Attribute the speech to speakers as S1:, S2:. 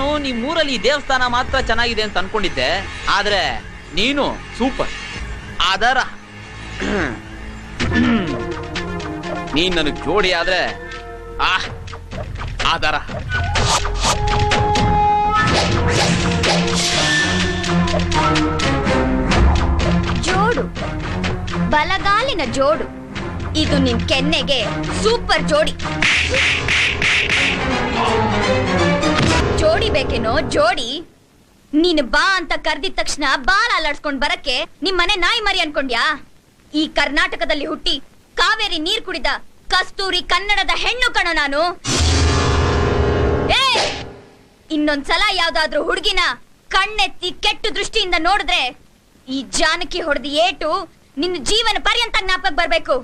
S1: ನಾನು ನಿಮ್ಮೂರಲ್ಲಿ ದೇವಸ್ಥಾನ ಮಾತ್ರ ಚೆನ್ನಾಗಿದೆ ಅಂತ ಅನ್ಕೊಂಡಿದ್ದೆ. ಆದ್ರೆ ನೀನು ಸೂಪರ್. ಆದರ ನೀನ್ ನನಗ್ ಜೋಡಿ ಆದ್ರೆ, ಆ ಆದರ
S2: ಜೋಡು. ಬಲಗಾಲಿನ ಜೋಡು. ಇದು ನಿನ್ ಕೆನ್ನೆಗೆ ಸೂಪರ್ ಜೋಡಿ. ಬೇಕೇನೋ ಜೋಡಿ. ನೀನು ಬಾ ಅಂತ ಕರ್ದಿದ ತಕ್ಷಣ ಬಾಲ್ ಅಲ್ಲಾಡ್ಸ್ಕೊಂಡ್ ಬರಕ್ಕೆ ನಿಮ್ಮನೆ ನಾಯಿ ಮರಿ ಅನ್ಕೊಂಡ್ಯಾ? ಈ ಕರ್ನಾಟಕದಲ್ಲಿ ಹುಟ್ಟಿ ಕಾವೇರಿ ನೀರ್ ಕುಡಿದ ಕಸ್ತೂರಿ ಕನ್ನಡದ ಹೆಣ್ಣು ಕಣ ನಾನು. ಇನ್ನೊಂದ್ಸಲ ಯಾವ್ದಾದ್ರೂ ಹುಡುಗಿನ ಕಣ್ಣೆತ್ತಿ ಕೆಟ್ಟ ದೃಷ್ಟಿಯಿಂದ ನೋಡಿದ್ರೆ ಈ ಜಾನಕಿ ಹೊಡೆದ ಏಟು ನಿನ್ನ ಜೀವನ ಪರ್ಯಂತ ಜ್ಞಾಪಕ ಬರ್ಬೇಕು.